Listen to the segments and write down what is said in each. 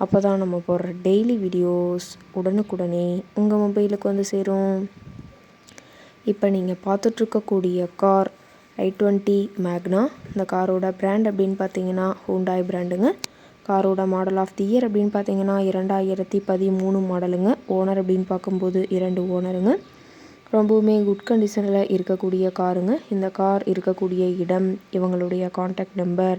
அப்போ தான் நம்ம போடுற டெய்லி வீடியோஸ் உடனுக்குடனே உங்கள் மொபைலுக்கு வந்து சேரும். இப்போ நீங்கள் பார்த்துட்ருக்கக்கூடிய கார் ஐ டுவெண்ட்டி மேக்னா இந்த காரோட பிராண்ட் அப்படின்னு பார்த்தீங்கன்னா ஹூண்டாய் பிராண்டுங்க காரோட மாடல் ஆஃப் தி இயர் அப்படின்னு பார்த்தீங்கன்னா இரண்டாயிரத்தி பதிமூணு மாடலுங்க ஓனர் அப்படின்னு பார்க்கும்போது இரண்டு ஓனருங்க ரொம்பவுமே குட் கண்டிஷனில் இருக்கக்கூடிய காருங்க இந்த கார் இருக்கக்கூடிய இடம் இவங்களுடைய காண்டாக்ட் நம்பர்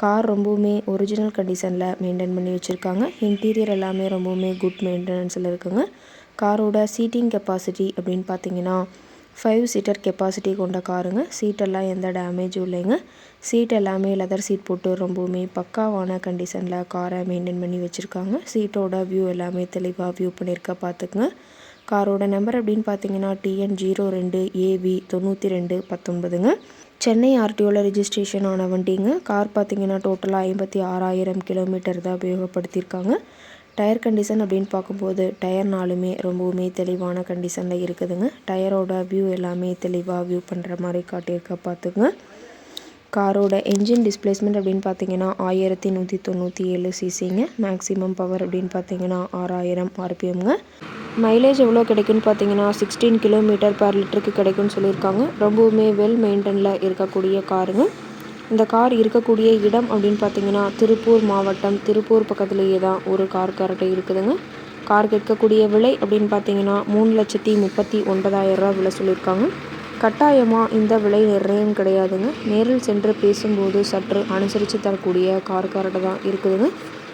கார் ரொம்பவுமே ஒரிஜினல் கண்டிஷனில் மெயின்டைன் பண்ணி வச்சுருக்காங்க. இன்டீரியர் எல்லாமே ரொம்பவுமே குட் மெயின்டெனன்ஸில் இருக்குங்க. காரோட சீட்டிங் கெப்பாசிட்டி அப்படின்னு பார்த்தீங்கன்னா ஃபைவ் சீட்டர் கெப்பாசிட்டி கொண்ட காருங்க. சீட்டெல்லாம் எந்த டேமேஜும் இல்லைங்க. சீட் எல்லாமே லெதர் சீட் போட்டு ரொம்பவுமே பக்காவான கண்டிஷனில் காரை மெயின்டைன் பண்ணி வச்சுருக்காங்க. சீட்டோட வியூ எல்லாமே தெளிவாக வியூ பண்ணியிருக்க பார்த்துக்குங்க காரோட நம்பர் அப்படின்னு பார்த்தீங்கன்னா டிஎன் ஜீரோ ரெண்டு ஏவி தொண்ணூற்றி ரெண்டு பத்தொன்பதுங்க. சென்னை ஆர்டிஓவில் ரிஜிஸ்ட்ரேஷன் ஆன வண்டிங்க கார் பார்த்தீங்கன்னா டோட்டலாக ஐம்பத்தி ஆறாயிரம் கிலோமீட்டர் தான் உபயோகப்படுத்தியிருக்காங்க. டயர் கண்டிஷன் அப்படின்னு பார்க்கும்போது டயர் நாலுமே ரொம்பவுமே தெளிவான கண்டிஷனில் இருக்குதுங்க. டயரோட வியூ எல்லாமே தெளிவாக வியூ பண்ணுற மாதிரி காட்டியிருக்க பார்த்துங்க காரோட என்ஜின் டிஸ்பிளேஸ்மெண்ட் அப்படின்னு பார்த்தீங்கன்னா ஆயிரத்தி நூற்றி தொண்ணூற்றி ஏழு சிசிங்க மேக்ஸிமம் பவர் அப்படின்னு பார்த்தீங்கன்னா ஆறாயிரம் ஆர்பிஎம்ங்க மைலேஜ் எவ்வளோ கிடைக்குன்னு பார்த்தீங்கன்னா சிக்ஸ்டீன் கிலோமீட்டர் பர் லிட்டருக்கு கிடைக்கும்னு சொல்லியிருக்காங்க. ரொம்பவுமே வெல் மெயின்டெனில் இருக்கக்கூடிய காருங்க. இந்த கார் இருக்கக்கூடிய இடம் அப்படின்னு பார்த்தீங்கன்னா திருப்பூர் மாவட்டம் திருப்பூர் பக்கத்துலேயே தான் ஒரு கார் கரெக்டாக இருக்குதுங்க. கார் கேட்கக்கூடிய விலை அப்படின்னு பார்த்தீங்கன்னா மூணு லட்சத்தி முப்பத்தி ஒன்பதாயிரரூபா விலை சொல்லியிருக்காங்க. கட்டாயமாக இந்த விலை நிர்ணயம் கிடையாதுங்க. நேரில் சென்று பேசும்போது சற்று அனுசரித்து தரக்கூடிய கார் கரெக்டாக தான் இருக்குதுங்க.